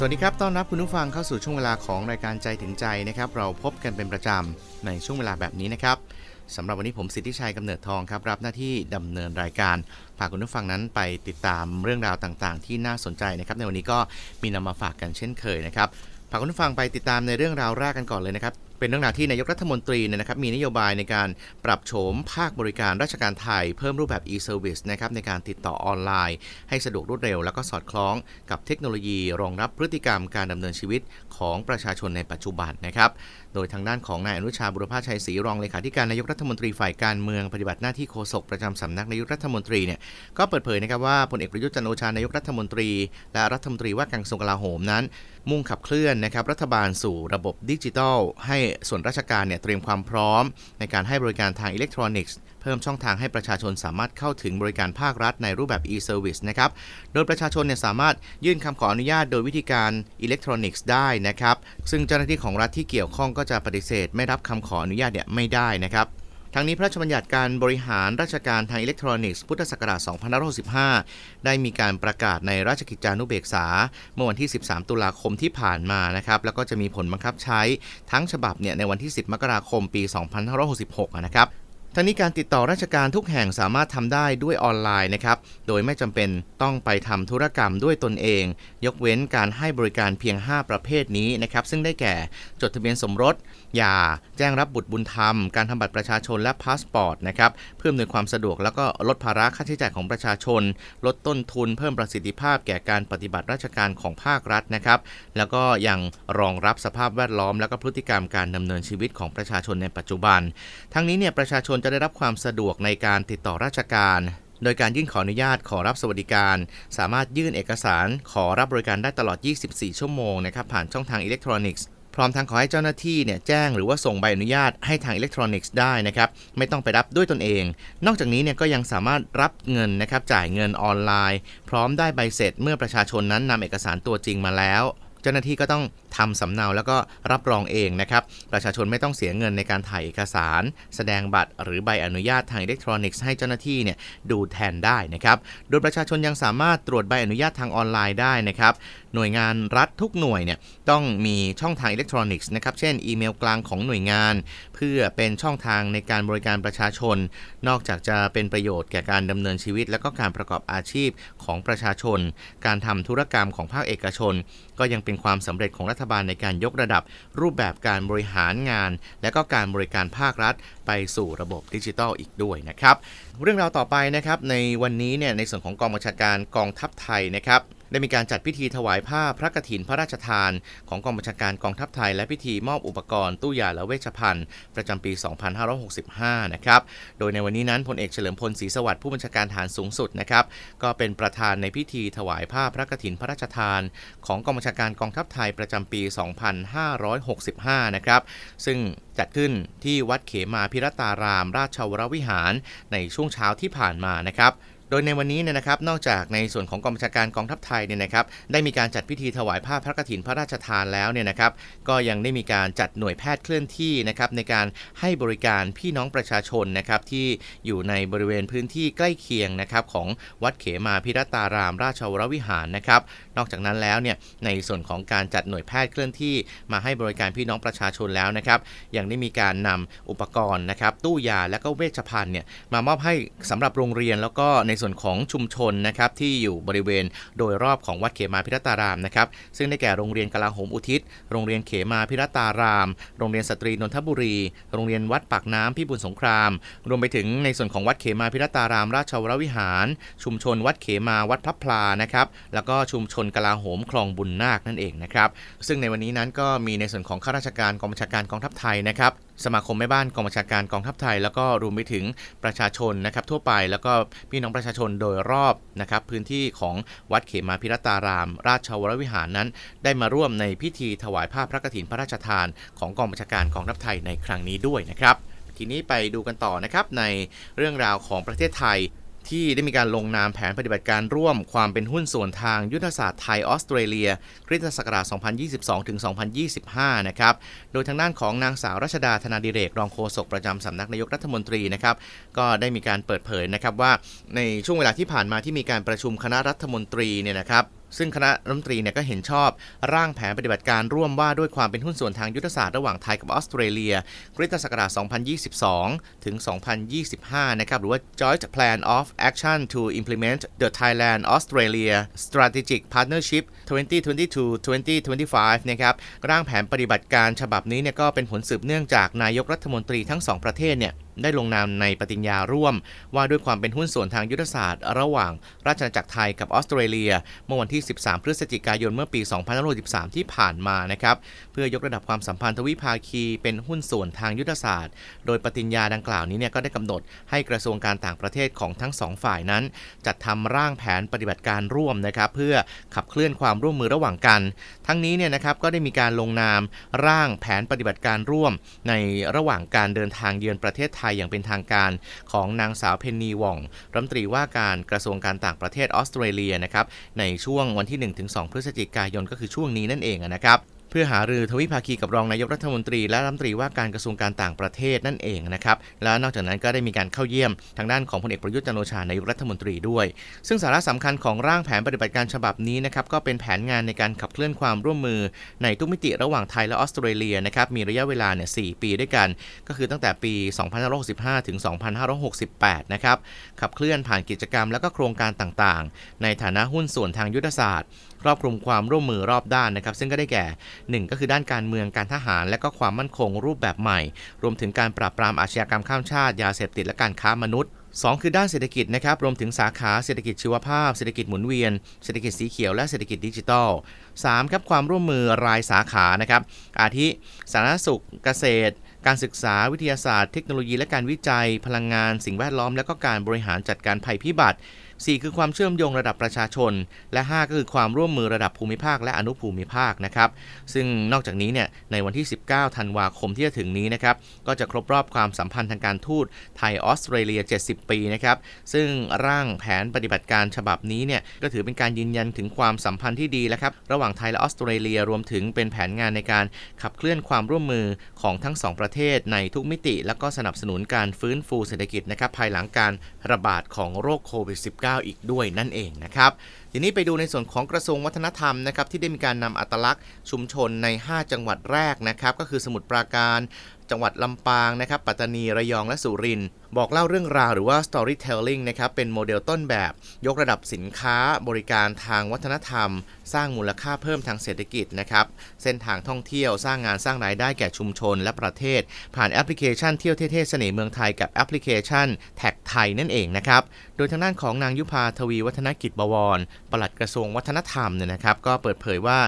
สวัสดีครับ ต้อนรับคุณผู้ฟังเข้าสู่ช่วงเวลาของรายการใจถึงใจนะครับ เราพบกันเป็นประจำในช่วงเวลาแบบนี้นะครับสำหรับวันนี้ผมสิทธิชัยกำเนิดทองครับ รับหน้าที่ดำเนินรายการพาคุณผู้ฟังนั้นไปติดตามเรื่องราวต่างๆ ที่น่าสนใจนะครับ ในวันนี้ก็มีนำมาฝากกันเช่นเคยนะครับพาคุณผู้ฟังไปติดตามในเรื่องราวแรกกันก่อนเลยนะครับ เป็นเรื่องราวที่นายกรัฐมนตรีเนี่ยนะครับมีนโยบายในการปรับโฉมภาคบริการราชการไทย เพิ่มรูปแบบ e-service นะครับในการติดต่อออนไลน์ ให้สะดวกรวดเร็ว แล้วก็สอดคล้องกับเทคโนโลยี รองรับพฤติกรรมการดำเนินชีวิตของประชาชนในปัจจุบันนะครับโดยทางด้านของนายอนุชาบุรพาชัยศรีรองเลขาธิการนายกรัฐมนตรีฝ่ายการเมืองปฏิบัติหน้าที่โฆษกประจำสำนักนายกรัฐมนตรีเนี่ยก็เปิดเผยนะครับว่าพลเอกประยุทธ์จันโอชานายกรัฐมนตรี และรัฐมนตรีว่าการกระทรวงกลาโหมนั้น มุ่งขับเคลื่อนนะครับรัฐบาลสู่ระบบดิจิทัลให้ส่วนราชการเนี่ยเตรียมความพร้อม ในการให้บริการทางอิเล็กทรอนิกส์เพิ่มช่องทางให้ประชาชนสามารถเข้าถึงบริการภาครัฐในรูปแบบ e-service นะครับ โดยประชาชนเนี่ยสามารถยื่นคำขออนุญาตโดยวิธีการอิเล็กทรอนิกส์ได้นะครับ ซึ่งเจ้าหน้าที่ของรัฐที่เกี่ยวข้องก็จะปฏิเสธ ไม่รับคำขออนุญาตเนี่ยไม่ได้นะครับ ทั้งนี้พระราชบัญญัติการบริหารราชการทางอิเล็กทรอนิกส์พุทธศักราช2565 ได้มีการประกาศในราชกิจจานุเบกษา เมื่อวันที่ 13 ตุลาคมที่ผ่านมานะครับแล้วก็จะมีผลบังคับใช้ทั้งฉบับเนี่ยในวันที่ 10 มกราคมปี 2566 นะครับทั้งนี้การติดต่อราชการทุกแห่งสามารถทำได้ด้วยออนไลน์นะครับ โดยไม่จำเป็นต้องไปทำธุรกรรมด้วยตนเอง ยกเว้นการให้บริการเพียง 5 ประเภทนี้นะครับ ซึ่งได้แก่จดทะเบียนสมรสย่าแจ้งรับบุตรบุญธรรม การทำบัตรประชาชนและพาสปอร์ตนะครับเพื่ออำนวยความสะดวกแล้วก็ลดภาระค่าใช้จ่ายของประชาชน ลดต้นทุนเพิ่มประสิทธิภาพแก่การปฏิบัติราชการของภาครัฐนะครับแล้วก็ยังรองรับสภาพแวดล้อม และก็พฤติกรรมการดำเนินชีวิตของประชาชนในปัจจุบัน ทั้งนี้เนี่ยประชาชนจะได้รับความสะดวกในการติดต่อราชการโดยการยื่นขออนุญาตขอรับสวัสดิการ สามารถยื่นเอกสารขอรับบริการได้ตลอด 24 ชั่วโมงนะครับผ่านช่องทางอิเล็กทรอนิกส์ ร้อมทั้งขอให้เจ้าหน้าที่เนี่ยแจ้งหรือว่าส่งใบอนุญาตให้ทางอิเล็กทรอนิกส์ได้นะครับไม่ต้องไปรับด้วยตนเอง นอกจากนี้เนี่ยก็ยังสามารถรับเงินนะครับจ่ายเงินออนไลน์ พร้อมได้ใบเสร็จเมื่อประชาชนนั้นนำเอกสารตัวจริงมาแล้ว เจ้าหน้าที่ก็ต้องทำสำเนาแล้วก็รับรองเองนะครับ ประชาชนไม่ต้องเสียเงินในการถ่ายเอกสาร แสดงบัตร หรือใบอนุญาตทางอิเล็กทรอนิกส์ให้เจ้าหน้าที่เนี่ยดูแทนได้นะครับ โดยประชาชนยังสามารถตรวจใบอนุญาตทางออนไลน์ได้นะครับ หน่วยงานรัฐทุกหน่วยเนี่ยต้องมีช่องทางอิเล็กทรอนิกส์นะครับ เช่นอีเมลกลางของหน่วยงาน เพื่อเป็นช่องทางในการบริการประชาชน นอกจากจะเป็นประโยชน์แก่การดำเนินชีวิต และก็การประกอบอาชีพของประชาชน การทำธุรกรรมของภาคเอกชน ก็ยังเป็นความสำเร็จของรัฐบาลในการยกระดับรูปแบบการบริหารงาน และก็การบริการภาครัฐ ไปสู่ระบบดิจิทัลอีกด้วยนะครับ เรื่องราวต่อไปนะครับในวันนี้เนี่ยในส่วนของกองบัญชาการกองทัพไทยนะครับ ได้มีการจัดพิธีถวายผ้าพระกฐินพระราชทาน ของกองบัญชาการกองทัพไทย และพิธีมอบอุปกรณ์ตู้ยาและเวชภัณฑ์ ประจำปี 2565 นะครับ โดยในวันนี้นั้นพลเอกเฉลิมพลศรีสวัสดิ์ผู้บัญชาการฐานสูงสุดนะครับ ก็เป็นประธานในพิธีถวายผ้าพระกฐินพระราชทาน ของกองบัญชาการกองทัพไทยประจำปี 2565 นะครับ ซึ่งจัดขึ้นที่วัดเขมาพิรตาราม ราชวรวิหารในช่วงเช้าที่ผ่านมานะครับ โดยในวันนี้เนี่ยนะครับนอกจากในส่วนของกองบัญชาการกองทัพไทยเนี่ยนะครับได้มีการจัดพิธีถวายผ้าพระกฐินพระราชทานแล้วเนี่ยนะครับก็ยังได้มีการจัดหน่วยแพทย์เคลื่อนที่นะครับในการให้บริการพี่น้องประชาชนนะครับที่อยู่ในบริเวณพื้นที่ใกล้เคียงนะครับของวัดเขมาพิรตารามราชวรวิหารนะครับนอกจากนั้นแล้วเนี่ยในส่วนของการจัดหน่วยแพทย์เคลื่อนที่ มาให้บริการพี่น้องประชาชนแล้วนะครับยังได้มีการนำอุปกรณ์นะครับตู้ยาและก็เวชภัณฑ์เนี่ยมามอบให้สำหรับโรงเรียนแล้วก็ในส่วนของชุมชนนะครับที่อยู่บริเวณโดยรอบของวัดเขมาพิรตารามนะครับซึ่งได้แก่โรงเรียนกลาโหมอุทิศ โรงเรียนเขมาพิรตาราม โรงเรียนสตรีนนทบุรี โรงเรียนวัดปากน้ำพิบูลสงคราม รวมไปถึงในส่วนของวัดเขมาพิรตาราม ราชวรวิหาร ชุมชนวัดเขมาวัดพระพลานะครับแล้วก็ชุมชนกลาโหมคลองบุญนาคนั่นเองนะครับซึ่งในวันนี้นั้นก็มีในส่วนของข้าราชการกองบัญชาการกองทัพไทยนะครับ สมาคมแม่บ้านกองบัญชาการกองทัพไทย แล้วก็รวมไปถึงประชาชนนะครับทั่วไปแล้วก็พี่น้องประชาชนโดยรอบนะครับพื้นที่ของวัดเขมาพิรตาราม ราชวรวิหารนั้น ได้มาร่วมในพิธีถวายผ้าพระกฐินพระราชทาน ของกองบัญชาการกองทัพไทยในครั้งนี้ด้วยนะครับทีนี้ไปดูกันต่อนะครับในเรื่องราวของประเทศไทย ที่ได้มีการลงนามแผนปฏิบัติการร่วมความเป็นหุ้นส่วนทางยุทธศาสตร์ไทยออสเตรเลียคริสตศักราช 2022 ถึง 2025 นะครับ โดยทางด้านของนางสาวรัชดาธนาดิเรก รองโฆษกประจำสำนักนายกรัฐมนตรีนะครับ ก็ได้มีการเปิดเผยนะครับว่าในช่วงเวลาที่ผ่านมาที่มีการประชุมคณะรัฐมนตรีเนี่ยนะครับ ซึ่งคณะรัฐมนตรีเนี่ยก็เห็นชอบร่างแผนปฏิบัติการร่วมว่าด้วยความเป็นหุ้นส่วนทางยุทธศาสตร์ระหว่างไทยกับออสเตรเลียคริสตศักราช 2022 ถึง 2025 นะครับ หรือว่า Joint Plan of Action to Implement the Thailand Australia Strategic Partnership 2022-2025 นะครับ ร่างแผนปฏิบัติการฉบับนี้เนี่ยก็เป็นผลสืบเนื่องจากนายกรัฐมนตรีทั้งสองประเทศเนี่ย ได้ลงนามในปฏิญญาร่วม ว่าด้วยความเป็นหุ้นส่วนทางยุทธศาสตร์ ระหว่างราชอาณาจักรไทยกับออสเตรเลีย เมื่อวันที่ 13 พฤศจิกายนเมื่อปี 2563 ที่ผ่านมานะครับเพื่อยกระดับความสัมพันธ์ทวิภาคีเป็นหุ้นส่วนทางยุทธศาสตร์ โดยปฏิญญาดังกล่าวนี้เนี่ยก็ได้กำหนดให้กระทรวงการต่างประเทศของทั้งสองฝ่ายนั้น จัดทำร่างแผนปฏิบัติการร่วมนะครับเพื่อขับเคลื่อนความร่วมมือระหว่างกัน ทั้งนี้เนี่ยนะครับก็ได้มีการลงนามร่างแผนปฏิบัติการร่วม ในระหว่างการเดินทางเยือนประเทศไทยอย่างเป็นทางการของนางสาวเพนนีว่องรัฐมนตรีว่าการกระทรวงการต่างประเทศออสเตรเลียนะครับในช่วงวันที่ 1-2 พฤศจิกายนก็คือช่วงนี้นั่นเองนะครับ เพื่อหารือทวิภาคีกับรองนายกรัฐมนตรี และรัฐมนตรีว่าการกระทรวงการต่างประเทศนั่นเองนะครับ และนอกจากนั้นก็ได้มีการเข้าเยี่ยมทางด้านของพลเอกประยุทธ์จันโอชานายกรัฐมนตรีด้วย ซึ่งสาระสำคัญของร่างแผนปฏิบัติการฉบับนี้นะครับก็เป็นแผนงานในการขับเคลื่อนความร่วมมือ ในทุกมิติระหว่างไทยและออสเตรเลียนะครับมีระยะเวลาเนี่ย4ปีด้วยกัน ก็คือตั้งแต่ปี 2565 ถึง 2568 นะครับขับเคลื่อนผ่านกิจกรรมและก็โครงการต่างๆ ในฐานะหุ้นส่วนทางยุทธศาสตร์ครอบคลุมความร่วมมือรอบด้านนะครับซึ่งก็ได้แก่ 1 ก็คือด้านการเมืองการทหาร และก็ความมั่นคงรูปแบบใหม่ รวมถึงการปราบปรามอาชญากรรมข้ามชาติ ยาเสพติดและการค้ามนุษย์ 2 คือด้านเศรษฐกิจนะครับรวมถึงสาขาเศรษฐกิจชีวภาพ เศรษฐกิจหมุนเวียน เศรษฐกิจสีเขียวและเศรษฐกิจดิจิทัล 3 ครับความร่วมมือรายสาขานะครับอาทิสาธารณสุขเกษตรการศึกษาวิทยาศาสตร์เทคโนโลยีและการวิจัย พลังงาน สิ่งแวดล้อม และก็การบริหารจัดการภัยพิบัติ 4 คือความเชื่อมโยงระดับประชาชน และ 5 ก็คือความร่วมมือระดับภูมิภาคและอนุภูมิภาคนะครับซึ่งนอกจากนี้เนี่ยในวันที่ 19 ธันวาคมที่จะถึงนี้นะครับก็จะครบรอบความสัมพันธ์ทางการทูตไทยออสเตรเลีย 70 ปีนะครับซึ่งร่างแผนปฏิบัติการฉบับนี้เนี่ยก็ถือเป็นการยืนยันถึงความสัมพันธ์ที่ดีแล้วครับระหว่างไทยและออสเตรเลียรวมถึงเป็นแผนงานในการขับเคลื่อนความร่วมมือของทั้งสองประเทศในทุกมิติ แล้วก็สนับสนุนการฟื้นฟูเศรษฐกิจนะครับภายหลังการระบาดของโรคโควิด -19 อีกด้วยนั่นเองนะครับ ทีนี้ไปดูในส่วนของกระทรวงวัฒนธรรมนะครับที่ได้มีการนำอัตลักษณ์ชุมชนใน 5 จังหวัดแรกนะครับก็คือสมุทรปราการ จังหวัดลำปางนะครับ ปัตตานี ระยอง และสุรินทร์ บอกเล่าเรื่องราวหรือว่า storytelling นะครับเป็นโมเดลต้นแบบ ยกระดับสินค้าบริการทางวัฒนธรรม สร้างมูลค่าเพิ่มทางเศรษฐกิจนะครับเส้นทางท่องเที่ยวสร้างงานสร้างรายได้แก่ชุมชนและประเทศ ผ่านแอปพลิเคชันเที่ยวเท่ๆเสน่ห์เมืองไทยกับแอปพลิเคชันแท็กไทยนั่นเองนะครับโดยทางด้านของนางยุพาทวีวัฒนกิจบวรปลัดกระทรวงวัฒนธรรมเนี่ยนะครับ ก็เปิดเผยว่า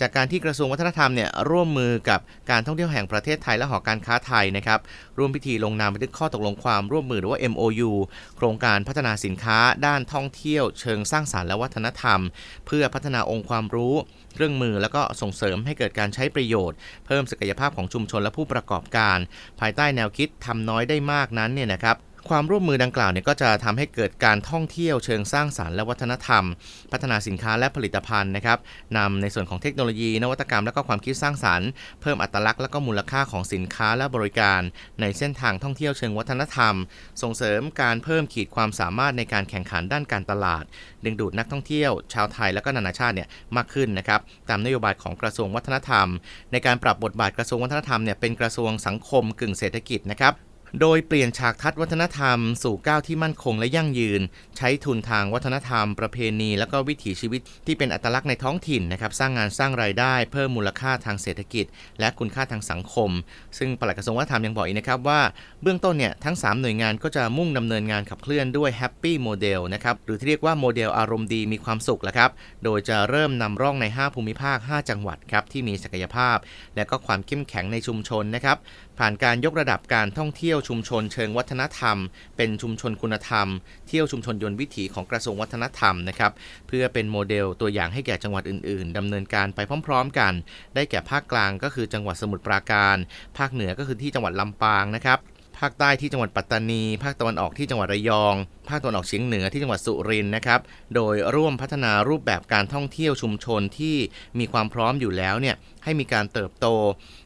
จากการที่กระทรวงวัฒนธรรมเนี่ยร่วมมือกับการท่องเที่ยวแห่งประเทศไทยและหอการค้าไทยนะครับร่วมพิธีลงนามบันทึกข้อตกลงความร่วมมือหรือว่า MOU โครงการพัฒนาสินค้าด้านท่องเที่ยว เชิงสร้างสารรค์และวัฒนธรรม เพื่อพัฒนาองค์ความรู้เครื่องมือแล้วก็ส่งเสริมให้เกิดการใช้ประโยชน์ เพิ่มศักยภาพของชุมชนและผู้ประกอบการ ภายใต้แนวคิดทำน้อยได้มากนั้นเนี่ยนะครับ ความร่วมมือดังกล่าวเนี่ยก็จะทำให้เกิดการท่องเที่ยวเชิงสร้างสารรค์และวัฒนธรรม พัฒนาสินค้าและผลิตภัณฑ์นะครับนำในส่วนของเทคโนโลยี นวัตกรรมและก็ความคิดสร้างสารรค์เพิ่มอัตลักษณ์และก็มูลค่าของสินค้าและบริการ ในเส้นทางท่องเที่ยวเชิงวัฒนธรรม ส่งเสริมการเพิ่มขีดความสามารถในการแข่งขันด้านการตลาด ดึงดูดนักท่องเที่ยว ชาวไทยและก็นานาชาติเนี่ยมากขึ้นนะครับตามนโยบายของกระทรวงวัฒนธรรม ในการปรับบทบาทกระทรวงวัฒนธรรมเนี่ยเป็นกระทรวงสังคมกึ่งเศรษฐกิจนะครับ โดยเปลี่ยนฉากทัศน์วัฒนธรรมสู่ก้าวที่มั่นคงและยั่งยืน ใช้ทุนทางวัฒนธรรม ประเพณี และก็วิถีชีวิตที่เป็นอัตลักษณ์ในท้องถิ่นนะครับสร้างงานสร้างรายได้ เพิ่มมูลค่าทางเศรษฐกิจ และคุณค่าทางสังคม ซึ่งปลัดกระทรวงวัฒนธรรมยังบอกอีกนะครับว่าเบื้องต้นเนี่ยทั้ง 3 หน่วยงานก็จะมุ่งดำเนินงานขับเคลื่อนด้วย Happy Model นะครับหรือที่เรียกว่าโมเดลอารมณ์ดีมีความสุขแหละครับโดยจะเริ่มนำร่องใน 5 ภูมิภาค 5 จังหวัดครับที่มีศักยภาพ และก็ความเข้มแข็งในชุมชนนะครับผ่านการยกระดับการท่องเที่ยวชุมชนเชิงวัฒนธรรม เป็นชุมชนคุณธรรม เที่ยวชุมชนยนต์วิถีของกระทรวงวัฒนธรรมนะครับเพื่อเป็นโมเดลตัวอย่างให้แก่จังหวัดอื่น ๆดำเนินการไปพร้อม ๆ กัน ได้แก่ภาคกลางก็คือจังหวัดสมุทรปราการ ภาคเหนือก็คือที่จังหวัดลำปางนะครับ ภาคใต้ที่จังหวัดปัตตานี ภาคตะวันออกที่จังหวัดระยอง ภาคตะวันออกเฉียงเหนือที่จังหวัดสุรินทร์นะครับ โดยร่วมพัฒนารูปแบบการท่องเที่ยวชุมชนที่มีความพร้อมอยู่แล้วเนี่ยให้มีการเติบโต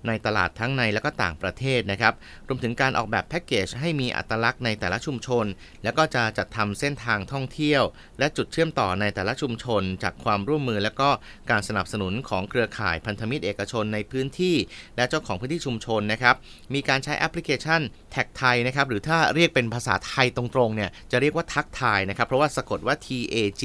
ในตลาดทั้งในและก็ต่างประเทศนะครับ รวมถึงการออกแบบแพ็กเกจให้มีอัตลักษณ์ในแต่ละชุมชน แล้วก็จะจัดทำเส้นทางท่องเที่ยว และจุดเชื่อมต่อในแต่ละชุมชน จากความร่วมมือและก็การสนับสนุนของเครือข่ายพันธมิตรเอกชนในพื้นที่ และเจ้าของพื้นที่ชุมชนนะครับ มีการใช้แอปพลิเคชันแท็กไทยนะครับหรือถ้าเรียกเป็นภาษาไทยตรงๆเนี่ยจะเรียกว่าทักทายนะครับ เพราะว่าสะกดว่า T A G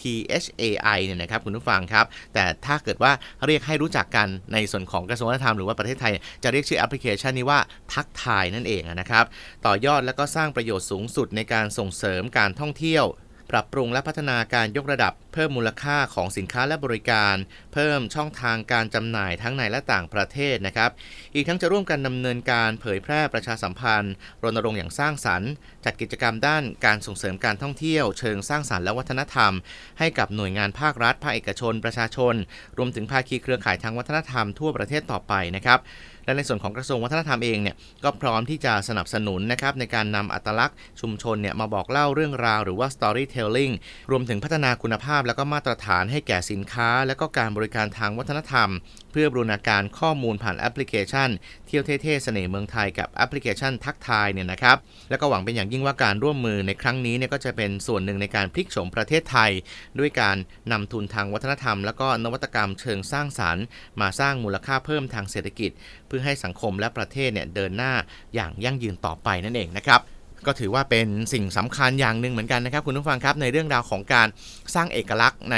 T H A I เนี่ยนะครับคุณผู้ฟังครับ แต่ถ้าเกิดว่าเรียกให้รู้จักกันในส่วนของกระทรวงวัฒนธรรมหรือว่าประเทศไทย จะเรียกชื่อแอปพลิเคชันนี้ว่าทักทายนั่นเองนะครับ ต่อยอดและก็สร้างประโยชน์สูงสุดในการส่งเสริมการท่องเที่ยว ปรับปรุงและพัฒนาการยกระดับ เพิ่มมูลค่าของสินค้าและบริการ เพิ่มช่องทางการจำหน่ายทั้งในและต่างประเทศนะครับ อีกทั้งจะร่วมกันดำเนินการเผยแพร่ประชาสัมพันธ์ รณรงค์อย่างสร้างสรรค์ จัดกิจกรรมด้านการส่งเสริมการท่องเที่ยว เชิงสร้างสรรค์และวัฒนธรรม ให้กับหน่วยงานภาครัฐภาคเอกชน ประชาชน รวมถึงภาคีเครือข่ายทางวัฒนธรรมทั่วประเทศต่อไปนะครับและในส่วนของกระทรวงวัฒนธรรมเองเนี่ยก็พร้อมที่จะสนับสนุนนะครับในการนำอัตลักษณ์ชุมชนเนี่ยมาบอกเล่าเรื่องราวหรือว่า storytelling รวมถึงพัฒนาคุณภาพ และก็มาตรฐานให้แก่สินค้า และก็การบริการทางวัฒนธรรม เพื่อบรูรณาการข้อมูลผ่านแอปพลิเคชัน เที่ยวเท่ๆเสน่ห์เมืองไทยกับแอปพลิเคชันทักทายเนี่ยนะครับแล้วก็หวังเป็นอย่างยิ่งว่าการร่วมมือในครั้งนี้เนี่ยก็จะเป็นส่วนหนึ่งในการพลิกโฉมประเทศไทย ด้วยการนำทุนทางวัฒนธรรม แล้วก็นวัตกรรมเชิงสร้างสรรค์ มาสร้างมูลค่าเพิ่มทางเศรษฐกิจ เพื่อให้สังคมและประเทศเนี่ยเดินหน้าอย่างยั่งยืนต่อไปนั่นเองนะครับ ก็ถือว่าเป็นสิ่งสำคัญอย่างหนึ่งเหมือนกันนะครับคุณผู้ฟังครับในเรื่องราวของการสร้างเอกลักษณ์ใน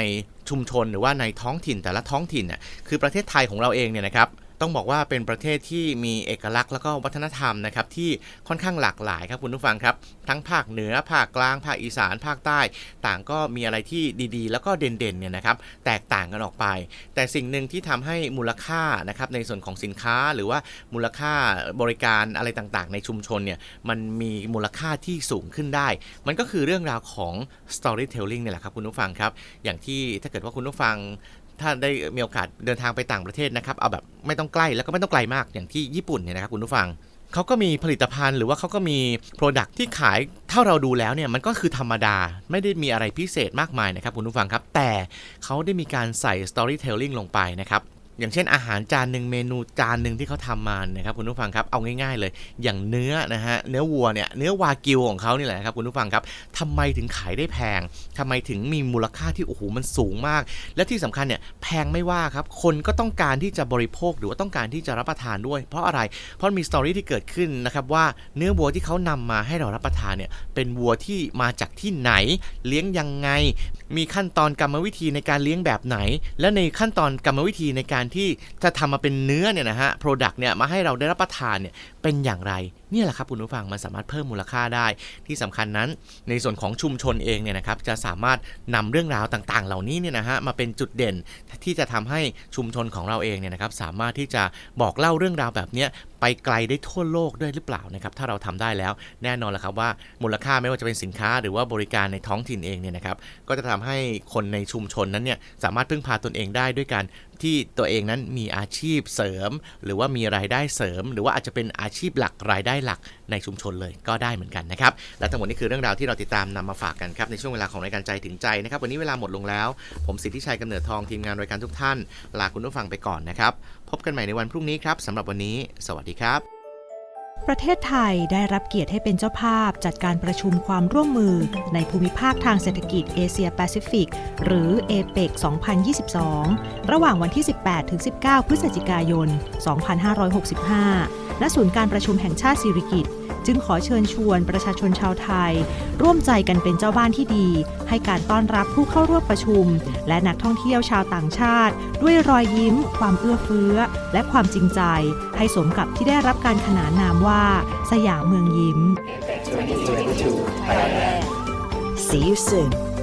ชุมชนหรือว่าในท้องถิ่นแต่ละท้องถิ่นน่ะคือประเทศไทยของเราเองเนี่ยนะครับ ต้องบอกว่าเป็นประเทศที่มีเอกลักษณ์แล้วก็วัฒนธรรมนะครับที่ค่อนข้างหลากหลายครับคุณผู้ฟังครับทั้งภาคเหนือภาคกลางภาคอีสานภาคใต้ ต่างก็มีอะไรที่ดีๆ แล้วก็เด่นๆเนี่ยนะครับแตกต่างกันออกไป แต่สิ่งหนึ่งที่ทำให้มูลค่านะครับในส่วนของสินค้าหรือว่ามูลค่าบริการอะไรต่างๆ ในชุมชนเนี่ยมันมีมูลค่าที่สูงขึ้นได้ มันก็คือเรื่องราวของ storytelling เนี่ยแหละครับคุณผู้ฟังครับอย่างที่ถ้าเกิดว่าคุณผู้ฟัง ถ้าได้มีโอกาสเดินทางไปต่างประเทศนะครับ เอาแบบไม่ต้องใกล้แล้วก็ไม่ต้องไกลมากอย่างที่ญี่ปุ่นเนี่ยนะครับคุณผู้ฟังเขาก็มีผลิตภัณฑ์หรือว่าเขาก็มีโปรดักที่ขายเท่าเราดูแล้วเนี่ยมันก็คือธรรมดาไม่ได้มีอะไรพิเศษมากมายนะครับคุณผู้ฟังครับ แต่เขาได้มีการใส่ Storytelling ลงไปนะครับ อย่างเช่นอาหารจานหนึ่งเมนูจานหนึ่งที่เขาทำมานะครับคุณผู้ฟังครับเอาง่ายๆเลย อย่างเนื้อนะฮะเนื้อวัวเนี่ยเนื้อวากิวของเขานี่แหละครับคุณผู้ฟังครับทำไมถึงขายได้แพงทำไมถึงมีมูลค่าที่โอ้โหมันสูงมาก และที่สำคัญเนี่ยแพงไม่ว่าครับคนก็ต้องการที่จะบริโภคหรือว่าต้องการที่จะรับประทานด้วย เพราะอะไรเพราะมีสตอรี่ที่เกิดขึ้นนะครับว่าเนื้อวัวที่เขานำมาให้เรารับประทานเนี่ยเป็นวัวที่มาจากที่ไหน เลี้ยงยังไง มีขั้นตอนกรรมวิธีในการเลี้ยงแบบไหน และในขั้นตอนกรรมวิธีในการที่จะทำมาเป็นเนื้อเนี่ยนะฮะ product เนี่ยมาให้เราได้รับประทานเนี่ยเป็นอย่างไรเนี่ยแหละครับคุณผู้ฟังมันสามารถเพิ่มมูลค่าได้ ที่สำคัญนั้น ในส่วนของชุมชนเองเนี่ยนะครับจะสามารถนำเรื่องราวต่างๆ เหล่านี้เนี่ยนะฮะมาเป็นจุดเด่นที่จะทำให้ชุมชนของเราเองเนี่ยนะครับสามารถที่จะบอกเล่าเรื่องราวแบบเนี้ยไปไกลได้ทั่วโลกด้วยหรือเปล่านะครับถ้าเราทำได้แล้วแน่นอนแหละครับว่ามูลค่าไม่ว่าจะเป็นสินค้าหรือว่าบริการในท้องถิ่นเองเนี่ยนะครับก็จะทำให้คนในชุมชนนั้นเนี่ยสามารถพึ่งพาตนเองได้ด้วยการ ที่ตัวเองนั้นมีอาชีพเสริม หรือว่ามีรายได้เสริม หรือว่าอาจจะเป็นอาชีพหลักรายได้หลักในชุมชนเลยก็ได้เหมือนกันนะครับ และทั้งหมดนี้คือเรื่องราวที่เราติดตามนำมาฝากกันครับในช่วงเวลาของรายการใจถึงใจนะครับ วันนี้เวลาหมดลงแล้ว ผมสิทธิชัยกำเนิดทองทีมงานรายการทุกท่าน ลาคุณผู้ฟังไปก่อนนะครับ พบกันใหม่ในวันพรุ่งนี้ครับสำหรับวันนี้ สวัสดีครับ ประเทศไทยได้รับเกียรติให้เป็นเจ้าภาพจัดการประชุมความร่วมมือในภูมิภาคทางเศรษฐกิจเอเชียแปซิฟิก หรือเอเปก2022 ระหว่างวันที่ 18-19 พฤศจิกายน 2565 ณศูนย์การประชุมแห่งชาติสิริกิติ์จึงขอเชิญชวนประชาชนชาวไทย ร่วมใจกันเป็นเจ้าบ้านที่ดี ให้การต้อนรับผู้เข้าร่วมประชุม และนักท่องเที่ยวชาวต่างชาติ ด้วยรอยยิ้ม ความเอื้อเฟื้อ และความจริงใจ ให้สมกับที่ได้รับการขนานนามว่า สยามเมืองยิ้ม See you soon.